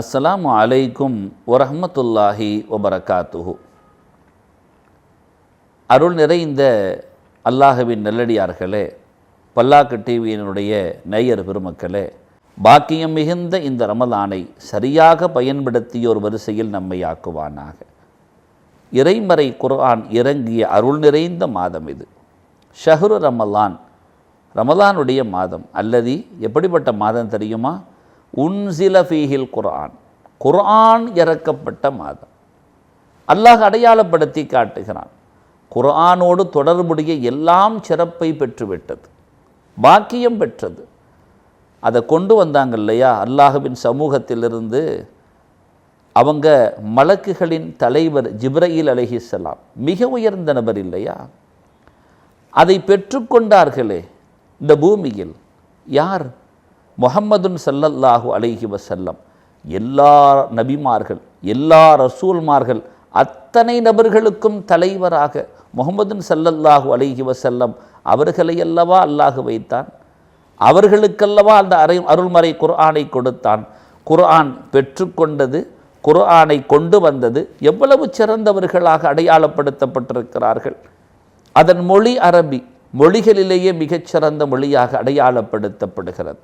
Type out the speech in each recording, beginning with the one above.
அஸ்ஸலாமு அலைக்கும் ஒரஹமத்துல்லாஹி ஒபரகாத்துஹு அருள் நிறைந்த அல்லாஹுவின் நல்லடியார்களே பல்லாக்கு டிவியினுடைய நேயர் பெருமக்களே பாக்கியம் மிகுந்த இந்த ரமலானை சரியாக பயன்படுத்திய ஒரு வரிசையில் நம்மை ஆக்குவானாக. இறைமறை குர்ஆன் இறங்கிய அருள் நிறைந்த மாதம் இது. ஷஹ்ரு ரமலான் ரமலானுடைய மாதம். அல்லது எப்படிப்பட்ட மாதம் தெரியுமா? உன்சில ஃபீஹில் குர்ஆன். குர்ஆன் இறக்கப்பட்ட மாதம். அல்லாஹ் அடையாளப்படுத்தி காட்டுகிறான். குர்ஆனோடு தொடர்புடைய எல்லாம் சிறப்பை பெற்றுவிட்டது. பாக்கியம் பெற்றது. அதை கொண்டு வந்தாங்க இல்லையா? அல்லாஹுவின் சமூகத்திலிருந்து அவங்க மலக்குகளின் தலைவர் ஜிப்ரயில் அலஹிசலாம் மிக உயர்ந்த நபர் இல்லையா? அதை பெற்றுக்கொண்டார்களே இந்த பூமியில். யார்? முகம்மதுன் சல்லல்லாஹு அலைஹி வசல்லம் எல்லா நபிமார்கள் எல்லா ரசூல்மார்கள் அத்தனை நபர்களுக்கும் தலைவராக முகமதுன் சல்லல்லாஹு அலைஹி வசல்லம் அவர்களை அல்லவா அல்லாஹு வைத்தான்? அவர்களுக்கல்லவா அந்த அரை அருள்மறை குர்ஆனை கொடுத்தான்? குர்ஆன் பெற்றுக்கொண்டது குர்ஆனை கொண்டு வந்தது எவ்வளவு சிறந்தவர்களாக அடையாளப்படுத்தப்பட்டிருக்கிறார்கள்? அதன் மொழி அரபி மொழிகளிலேயே மிகச்சிறந்த மொழியாக அடையாளப்படுத்தப்படுகிறது.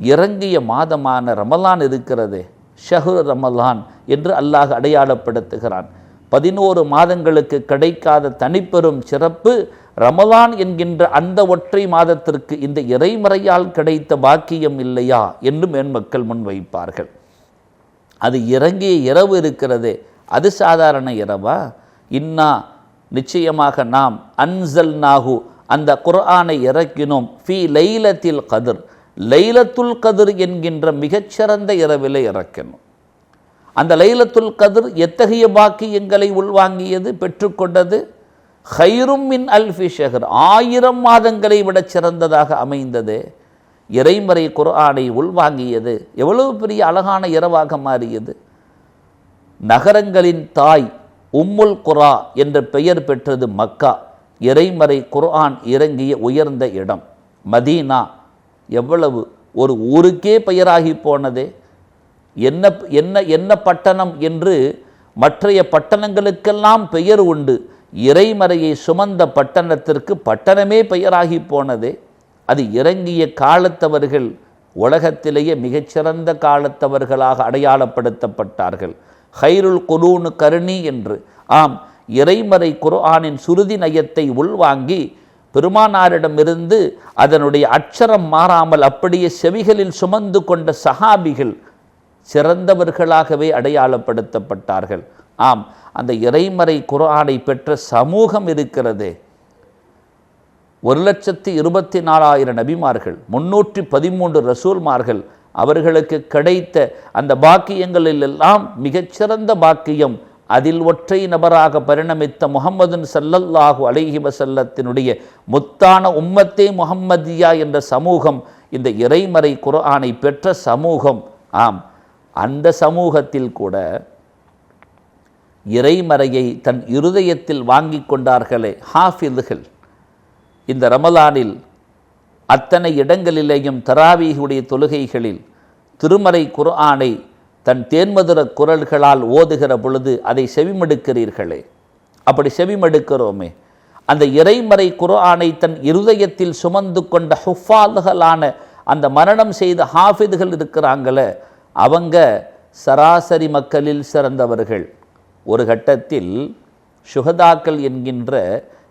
இறங்கிய மாதமான ரமலான் இருக்கிறதே ஷஹ்ரு ரமலான் என்று அல்லாஹ் அடையாளப்படுத்துகிறான். பதினோரு மாதங்களுக்கு கிடைக்காத தனிப்பெரும் சிறப்பு ரமலான் என்கின்ற அந்த ஒற்றை மாதத்திற்கு இந்த இறைமறையால் கிடைத்த பாக்கியம் இல்லையா என்று மேன்மக்கள் முன்வைப்பார்கள். அது இறங்கிய இரவு இருக்கிறதே அது சாதாரண இரவா? இன்னா நிச்சயமாக நாம் அன்சல் நாகு அந்த குர்ஆனை இறக்கினோம் ஃபி லைலத்தில் கதிர். லைலத்துல் கதிர் என்கின்ற மிகச்சிறந்த இரவிலே இறக்கணும். அந்த லைலத்துல் கதிர் எத்தகைய பாக்கியங்களை உள்வாங்கியது பெற்றுக்கொண்டது? ஹைரும் மின் அல்ஃபி ஷஹர் ஆயிரம் மாதங்களை விட சிறந்ததாக அமைந்தது. இறைமறை குர்ஆனை உள்வாங்கியது. எவ்வளவு பெரிய அழகான இரவாக மாறியது. நகரங்களின் தாய் உம்முல் குரா என்ற பெயர் பெற்றது மக்கா. இறைமறை குர்ஆன் இறங்கிய உயர்ந்த இடம் மதீனா. எவ்வளவு? ஒரு ஊருக்கே பெயராகி போனதே. என்ன என்ன என்ன பட்டணம் என்று மற்றைய பட்டணங்களுக்கெல்லாம் பெயர் உண்டு. இறைமறையை சுமந்த பட்டணத்திற்கு பட்டணமே பெயராகி போனதே. அது இறங்கிய காலத்தவர்கள் உலகத்திலேயே மிகச்சிறந்த காலத்தவர்களாக அடையாளப்படுத்தப்பட்டார்கள். ஹைருல் குலூனு கருணி என்று. ஆம் இறைமறை குர்ஆனின் சுருதி நயத்தை உள்வாங்கி பெருமானாரிடமிருந்து அதனுடைய அச்சரம் மாறாமல் அப்படியே செவிகளில் சுமந்து கொண்ட சஹாபிகள் சிறந்தவர்களாகவே அடையாளப்படுத்தப்பட்டார்கள். ஆம் அந்த இறைமறை குரானை பெற்ற சமூகம் இருக்கிறதே. ஒரு லட்சத்தி இருபத்தி நாலாயிரம் நபிமார்கள் முன்னூற்றி பதிமூன்று ரசூல்மார்கள் அவர்களுக்கு கிடைத்த அந்த பாக்கியங்களில் எல்லாம் மிகச்சிறந்த பாக்கியம் அதில் ஒற்றை நபராக பரிணமித்த முகம்மதுன் சல்லல்லாஹு அலைஹி வசல்லத்தினுடைய முத்தான உம்மத்தே முகம்மதியா என்ற சமூகம் இந்த இறைமறை குரானை பெற்ற சமூகம். ஆம் அந்த சமூகத்தில் கூட இறைமறையை தன் இருதயத்தில் வாங்கி கொண்டார்களே ஹாஃபிதுகள். இந்த ரமலானில் அத்தனை இடங்களிலேயும் தராவீகுடைய தொழுகைகளில் திருமறை குர்ஆனை தன் தேன்மதுர குரல்களால் ஓதுகிற பொழுது அதை செவிமடுக்கிறீர்களே. அப்படி செவிமடுக்கிறோமே. அந்த இறைமறை குரானை தன் இருதயத்தில் சுமந்து கொண்ட ஹுஃபாதுகளான அந்த மரணம் செய்த ஹாஃபிதுகள் இருக்கிறாங்களே அவங்க சராசரி மக்களில் சிறந்தவர்கள். ஒரு கட்டத்தில் சுகதாக்கள் என்கின்ற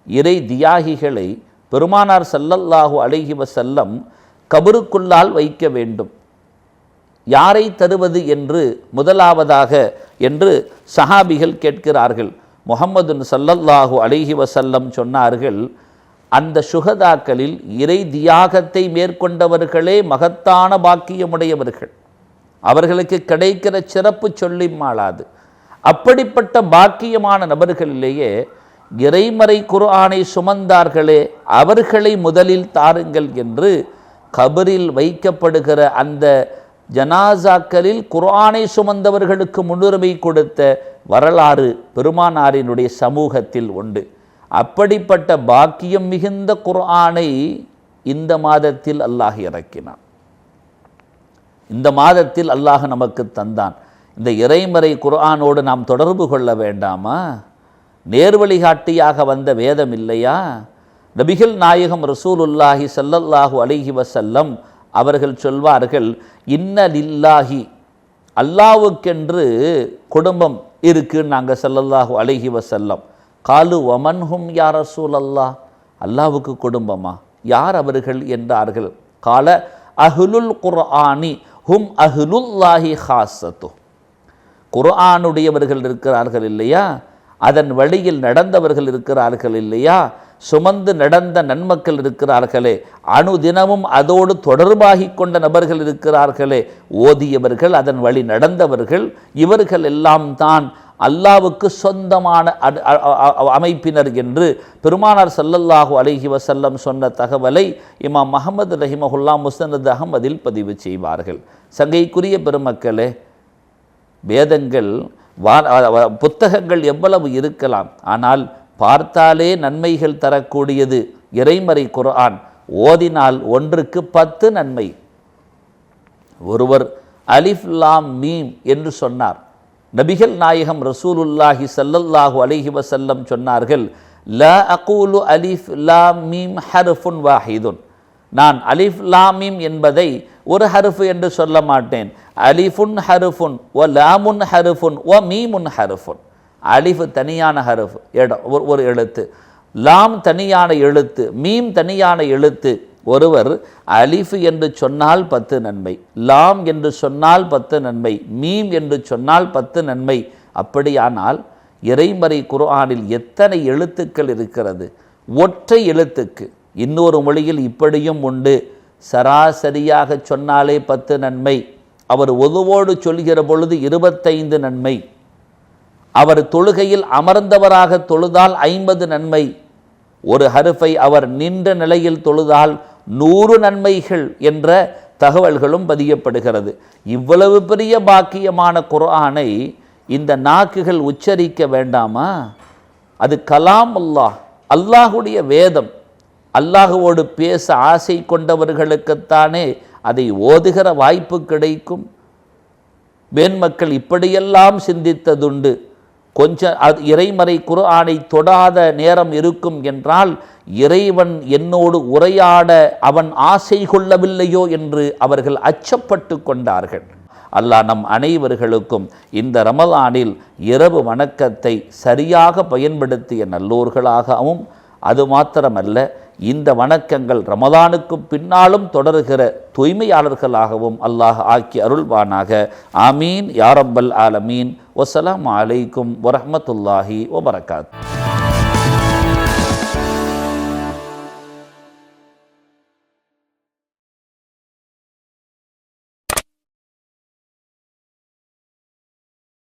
இறை தியாகிகளை பெருமானார் சல்லல்லாஹு அழகிவ செல்லம் கபருக்குள்ளால் வைக்க வேண்டும். யாரை தருவது என்று முதலாவதாக என்று சஹாபிகள் கேட்கிறார்கள். முகம்மது சல்லல்லாஹு அலிஹி வசல்லம் சொன்னார்கள் அந்த சுகதாக்களில் இறை தியாகத்தை மேற்கொண்டவர்களே மகத்தான பாக்கியமுடையவர்கள். அவர்களுக்கு கிடைக்கிற சிறப்பு சொல்லி மாளாது அப்படிப்பட்ட பாக்கியமான நபர்களிலேயே இறைமறை குர்ஆனை சுமந்தார்களே அவர்களை முதலில் தாருங்கள் என்று கபரில் வைக்கப்படுகிற அந்த ஜனாசாக்களில் குர்ஆனை சுமந்தவர்களுக்கு முன்னுரிமை கொடுத்த வரலாறு பெருமானாரினுடைய சமூகத்தில் உண்டு. அப்படிப்பட்ட பாக்கியம் மிகுந்த குர்ஆனை இந்த மாதத்தில் அல்லாஹ் இறக்கினான். இந்த மாதத்தில் அல்லாஹ் நமக்கு தந்தான். இந்த இறைமறை குர்ஆனோடு நாம் தொடர்பு கொள்ள வேண்டாமா? நேர்வழிகாட்டியாக வந்த வேதம் இல்லையா? நபிகள் நாயகம் ரசூலுல்லாஹி சல்லல்லாஹு அலிஹி வசல்லம் அவர்கள் சொல்வார்கள் இன்னலில்லாஹி அல்லாவுக்கென்று குடும்பம் இருக்குன்னு நாங்கள் செல்லல்லாஹு அழகிவ செல்லம் காலு வமன்ஹும் யார் ரசூல் அல்லா அல்லாவுக்கு குடும்பமா? யார் அவர்கள்? என்றார்கள். கால அஹ்லுல் குர்ஆனி ஹும் அஹ்லுல்லாஹி ஹாசத்து குர்ஆனுடையவர்கள் இருக்கிறார்கள் இல்லையா? அதன் வழியில் நடந்தவர்கள் இருக்கிறார்கள் இல்லையா? சுமந்து நடந்த நன்மக்கள் இருக்கிறார்களே அணுதினமும் அதோடு தொடர்பாகி கொண்ட நபர்கள் இருக்கிறார்களே ஓதியவர்கள் அதன் வழி நடந்தவர்கள் இவர்கள் எல்லாம் தான் அல்லாவுக்கு சொந்தமான அடு- அமைப்பினர் என்று பெருமானார் சல்லல்லாஹு அலைஹி வசல்லம் சொன்ன தகவலை இமாம் மஹமது ரஹிமஹுல்லா முஸ்னத் அகமதில் பதிவு செய்வார்கள். சங்கைக்குரிய பெருமக்களே வேதங்கள் வா- புத்தகங்கள் எவ்வளவு இருக்கலாம் ஆனால் பார்த்தாலே நன்மைகள் தரக்கூடியது இறைமறை குர்ஆன். ஓதினால் ஒன்றுக்கு பத்து நன்மை. ஒருவர் அலிஃப் லாம் மீம் என்று சொன்னார். நபிகள் நாயகம் ரசூலுல்லாஹி சல்லல்லாஹு அலிஹி வசல்லம் சொன்னார்கள் ல அகூலு அலிஃப் லாம் மீம் ஹர்ஃபுன் வாஹிதுன். நான் அலிஃப் லாமீம் மீம் என்பதை ஒரு ஹருஃபு என்று சொல்ல மாட்டேன். அலிஃபுன் ஹருஃபுன் ஒ லாமுன் ஹருஃபுன் ஒ மீமுன் ஹருஃபுன். அலிஃப் தனியான ஹரஃப் இடம் ஒரு ஒரு எழுத்து. லாம் தனியான எழுத்து மீம் தனியான எழுத்து. ஒருவர் அலிஃப் என்று சொன்னால் பத்து நன்மை லாம் என்று சொன்னால் பத்து நன்மை மீம் என்று சொன்னால் பத்து நன்மை. அப்படியானால் இறைமறை குர்ஆனில் எத்தனை எழுத்துக்கள் இருக்கிறது? ஒற்றை எழுத்துக்கு இன்னொரு மொழியில் இப்படியும் உண்டு. சராசரியாக சொன்னாலே பத்து நன்மை. அவர் ஒதுவோடு சொல்கிற பொழுது இருபத்தைந்து நன்மை. அவர் தொழுகையில் அமர்ந்தவராக தொழுதால் ஐம்பது நன்மை. ஒரு ஹருஃபை அவர் நின்ற நிலையில் தொழுதால் நூறு நன்மைகள் என்ற தகவல்களும் பதியப்படுகிறது. இவ்வளவு பெரிய பாக்கியமான குரானை இந்த நாக்குகள் உச்சரிக்க வேண்டாமா? அது கலாம் அல்லாஹ் அல்லாஹுடைய வேதம். அல்லாஹுவோடு பேச ஆசை கொண்டவர்களுக்குத்தானே அதை ஓதுகிற வாய்ப்பு கிடைக்கும். மேன்மக்கள் இப்படியெல்லாம் சிந்தித்ததுண்டு. கொஞ்சம் அது இறைமறை குர்ஆனை தொடாத நேரம் இருக்கும் என்றால் இறைவன் என்னோடு உரையாட அவன் ஆசை கொள்ளவில்லையோ என்று அவர்கள் அச்சப்பட்டு கொண்டார்கள். அல்லாஹ் நம் அனைவர்களுக்கும் இந்த ரமலானில் இரவு வணக்கத்தை சரியாக பயன்படுத்திய நல்லோர்களாகவும் அது மாத்திரமல்ல இந்த வணக்கங்கள் ரமதானுக்கும் பின்னாலும் தொடர்கிற தூய்மையாளர்களாகவும் அல்லாஹ் ஆக்கி அருள்வானாக. ஆமீன். யாரம்பல் ஆலமீன். ஒசலாம் அலைக்கும் வரமத்துல்லாஹி ஒபரகாத்